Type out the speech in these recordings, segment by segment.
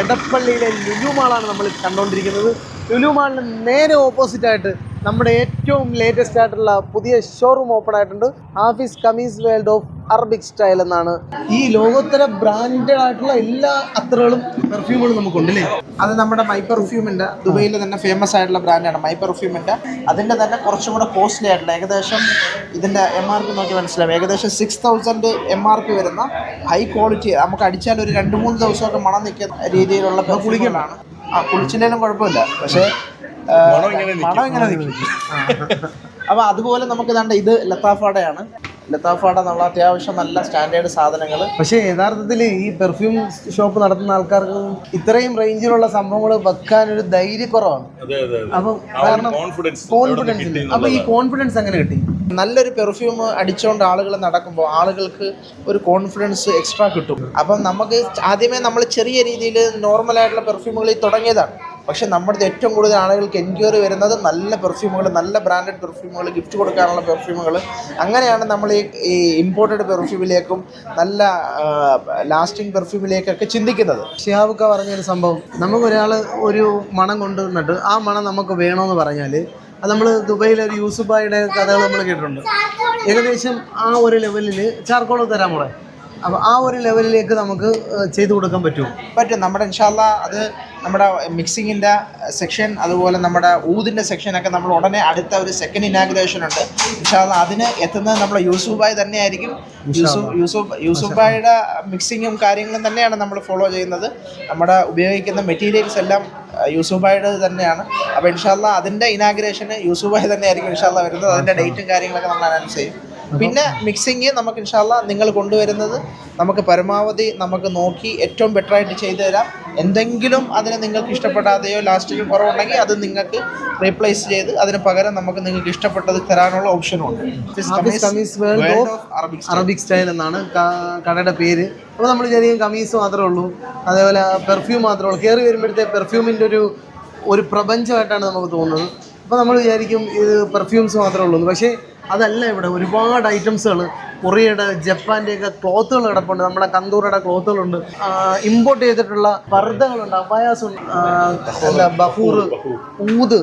എടപ്പള്ളിയിലെ ലുലു മാളാണ് നമ്മൾ കണ്ടുകൊണ്ടിരിക്കുന്നത് ലുലു മാളിന് നേരെ ഓപ്പോസിറ്റ് ആയിട്ട് നമ്മുടെ ഏറ്റവും ലേറ്റസ്റ്റ് ആയിട്ടുള്ള പുതിയ ഷോറൂം ഓപ്പൺ ആയിട്ടുണ്ട്. ആഫീസ് കമീസ് വേൾഡ് ഓഫ് അറബിക് സ്റ്റൈൽ എന്നാണ്. ഈ ലോകോത്തര ബ്രാൻഡഡ് ആയിട്ടുള്ള എല്ലാ അത്രകളും പെർഫ്യൂമുകളും നമുക്കുണ്ട് അല്ലേ? അത് നമ്മുടെ മൈ പെർഫ്യൂമിന്റെ ദുബൈയിൽ തന്നെ ഫേമസ് ആയിട്ടുള്ള ബ്രാൻഡാണ് മൈ പെർഫ്യൂമിന്റെ അതിന്റെ തന്നെ കുറച്ചും കൂടെ കോസ്റ്റ്ലി ആയിട്ടുള്ള ഏകദേശം ഇതിന്റെ എം ആർ പി നോക്കി മനസ്സിലാവും. ഏകദേശം six thousand M R P വരുന്ന ഹൈ ക്വാളിറ്റി നമുക്ക് അടിച്ചാൽ ഒരു രണ്ട് മൂന്ന് ദിവസമൊക്കെ മണം നിൽക്കുന്ന രീതിയിലുള്ള പെർഫ്യൂമുകളാണ് ആ കുളിച്ചില്ലെങ്കിലും കുഴപ്പമില്ല. പക്ഷേ മണം ഇങ്ങനെ നിൽക്കും. അപ്പോൾ അതുപോലെ നമുക്ക് ഇതാണ്ട് ഇത് ലത്താഫാടയാണ് ലത്താഫാട നമ്മൾ അത്യാവശ്യം നല്ല സ്റ്റാൻഡേർഡ് സാധനങ്ങൾ. പക്ഷേ യഥാർത്ഥത്തിൽ ഈ പെർഫ്യൂം ഷോപ്പ് നടത്തുന്ന ആൾക്കാർക്ക് ഇത്രയും റേഞ്ചിലുള്ള സംഭവങ്ങൾ വെക്കാൻ ഒരു ധൈര്യക്കുറവാണ് അപ്പം കാരണം കോൺഫിഡൻസ് കോൺഫിഡൻസ് അപ്പൊ ഈ കോൺഫിഡൻസ് എങ്ങനെ കിട്ടി? നല്ലൊരു പെർഫ്യൂം അടിച്ചുകൊണ്ട് ആളുകൾ നടക്കുമ്പോൾ ആളുകൾക്ക് ഒരു കോൺഫിഡൻസ് എക്സ്ട്രാ കിട്ടും. അപ്പം നമുക്ക് ആദ്യമേ നമ്മൾ ചെറിയ രീതിയിൽ നോർമലായിട്ടുള്ള പെർഫ്യൂമുകളിൽ തുടങ്ങിയതാണ്. പക്ഷെ നമ്മുടെ ഏറ്റവും കൂടുതൽ ആളുകൾക്ക് എൻക്വയറി വരുന്നത് നല്ല പെർഫ്യൂമുകൾ നല്ല ബ്രാൻഡഡ് പെർഫ്യൂമുകൾ ഗിഫ്റ്റ് കൊടുക്കാനുള്ള പെർഫ്യൂമുകൾ അങ്ങനെയാണ് നമ്മൾ ഈ ഈ ഇമ്പോർട്ടഡ് പെർഫ്യൂമിലേക്കും നല്ല ലാസ്റ്റിംഗ് പെർഫ്യൂമിലേക്കൊക്കെ ചിന്തിക്കുന്നത്. ഷിയാവുക്ക പറഞ്ഞൊരു സംഭവം. നമുക്കൊരാൾ ഒരു മണം കൊണ്ടുവന്നിട്ട് ആ മണം നമുക്ക് വേണമെന്ന് പറഞ്ഞാൽ അത് നമ്മൾ ദുബൈയിലെ ഒരു യൂസുബായുടെ കഥകൾ നമ്മൾ കേട്ടിട്ടുണ്ട്. ഏകദേശം ആ ഒരു ലെവലിൽ ചാർക്കോൾ തരാൻ മോളെ. അപ്പോൾ ആ ഒരു ലെവലിലേക്ക് നമുക്ക് ചെയ്തു കൊടുക്കാൻ പറ്റുമോ? പറ്റും. നമ്മുടെ ഇൻഷാല്ല അത് നമ്മുടെ മിക്സിങ്ങിന്റെ സെക്ഷൻ അതുപോലെ നമ്മുടെ ഊതിന്റെ സെക്ഷനൊക്കെ നമ്മൾ ഉടനെ അടുത്ത ഒരു സെക്കൻഡ് ഇനാഗ്രേഷൻ ഉണ്ട്. ഇൻഷാല്ല അതിന് എത്തുന്നത് നമ്മുടെ യൂസുഫായി തന്നെയായിരിക്കും. യൂസുഫ് യൂസുഫ് യൂസുഫായുടെ മിക്സിങ്ങും കാര്യങ്ങളും തന്നെയാണ് നമ്മൾ ഫോളോ ചെയ്യുന്നത്. നമ്മുടെ ഉപയോഗിക്കുന്ന മെറ്റീരിയൽസ് എല്ലാം യൂസുഫായുടെ തന്നെയാണ്. അപ്പോൾ ഇൻഷാല്ല അതിന്റെ ഇനാഗ്രേഷന് യൂസുഫായി തന്നെയായിരിക്കും ഇൻഷാല്ല വരുന്നത്. അതിന്റെ ഡേറ്റും കാര്യങ്ങളൊക്കെ നമ്മൾ അനൗൺസ് ചെയ്യും. പിന്നെ മിക്സിങ് നമുക്ക് ഇൻഷാല്ല നിങ്ങൾ കൊണ്ടുവരുന്നത് നമുക്ക് പരമാവധി നമുക്ക് നോക്കി ഏറ്റവും ബെറ്റർ ആയിട്ട് ചെയ്തു തരാം. എന്തെങ്കിലും അതിന് നിങ്ങൾക്ക് ഇഷ്ടപ്പെടാതെയോ ലാസ്റ്റിൽ കുറവുണ്ടെങ്കിൽ അത് നിങ്ങൾക്ക് റീപ്ലേസ് ചെയ്ത് അതിന് പകരം നമുക്ക് നിങ്ങൾക്ക് ഇഷ്ടപ്പെട്ടത് തരാനുള്ള ഓപ്ഷനും ഉണ്ട്. അറബിക് സ്റ്റൈൽ എന്നാണ് കടയുടെ പേര്. അപ്പോൾ നമ്മൾ ചെറിയ കമീസ് മാത്രമേ ഉള്ളൂ. അതേപോലെ പെർഫ്യൂം മാത്രമേ ഉള്ളൂ. കയറി വരുമ്പോഴത്തെ പെർഫ്യൂമിന്റെ ഒരു ഒരു പ്രപഞ്ചമായിട്ടാണ് നമുക്ക് തോന്നുന്നത്. അപ്പോൾ നമ്മൾ വിചാരിക്കും ഇത് പെർഫ്യൂംസ് മാത്രമേ ഉള്ളൂ. പക്ഷേ അതല്ല ഇവിടെ. ഒരുപാട് ഐറ്റംസുകൾ കൊറിയയുടെ ജപ്പാന്റെയൊക്കെ ക്ലോത്തുകൾ കിടപ്പുണ്ട്. നമ്മുടെ കന്തൂറയുടെ ക്ലോത്തുകളുണ്ട് ഇമ്പോർട്ട് ചെയ്തിട്ടുള്ള പർദ്ദകളുണ്ട് അബായാസ് എന്താ ബഹൂർ ഊത്.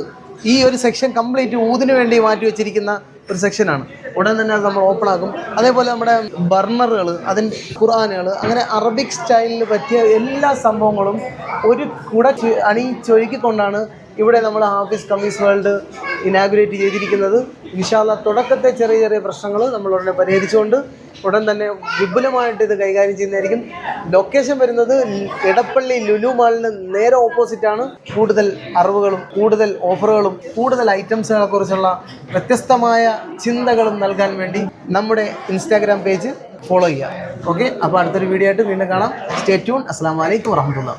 ഈ ഒരു സെക്ഷൻ കംപ്ലീറ്റ് ഊതിന് വേണ്ടി മാറ്റി വെച്ചിരിക്കുന്ന ഒരു സെക്ഷനാണ് ഉടൻ തന്നെ അത് നമ്മൾ ഓപ്പൺ ആക്കും. അതേപോലെ നമ്മുടെ ബർണറുകൾ അതിന്റെ ഖുർആാനുകൾ അങ്ങനെ അറബിക് സ്റ്റൈലിൽ പറ്റിയ എല്ലാ സംഭവങ്ങളും ഒരു കുട അണി അണിയിച്ചൊരുക്കിക്കൊണ്ടാണ് ഇവിടെ നമ്മൾ ഹാഫീസ് കമ്മീസ് വേൾഡ് ഇനാഗുറേറ്റ് ചെയ്തിരിക്കുന്നത്. ഇൻഷാല്ല തുടക്കത്തെ ചെറിയ ചെറിയ പ്രശ്നങ്ങൾ നമ്മൾ ഉടനെ പരിഹരിച്ചുകൊണ്ട് ഉടൻ തന്നെ വിപുലമായിട്ട് ഇത് കൈകാര്യം ചെയ്യുന്നതായിരിക്കും. ലൊക്കേഷൻ വരുന്നത് എടപ്പള്ളി ലുലു മാളിന് നേരെ ഓപ്പോസിറ്റാണ് കൂടുതൽ അറിവുകളും കൂടുതൽ ഓഫറുകളും കൂടുതൽ ഐറ്റംസുകളെ കുറിച്ചുള്ള വ്യത്യസ്തമായ ചിന്തകളും നൽകാൻ വേണ്ടി നമ്മുടെ ഇൻസ്റ്റാഗ്രാം പേജ് ഫോളോ ചെയ്യുക. ഓക്കെ അപ്പോൾ അടുത്തൊരു വീഡിയോ ആയിട്ട് വീണ്ടും കാണാം. സ്റ്റേ ട്യൂൺ അസ്സാം വലൈക്കും വറഹമത്തുള്ള